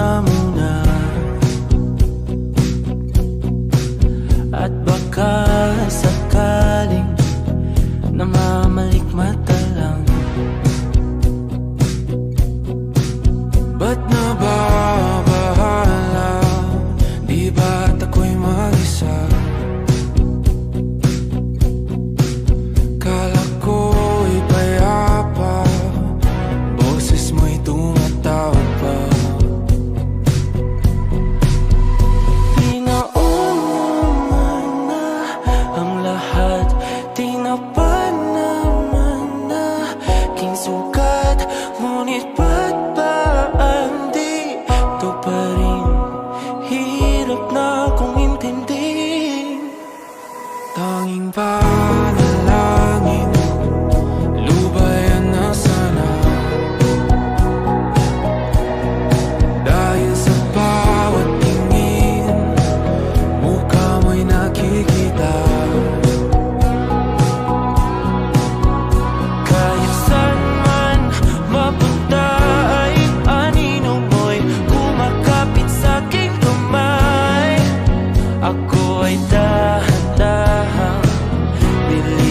na muna. At baka ay dahan-dahang bilib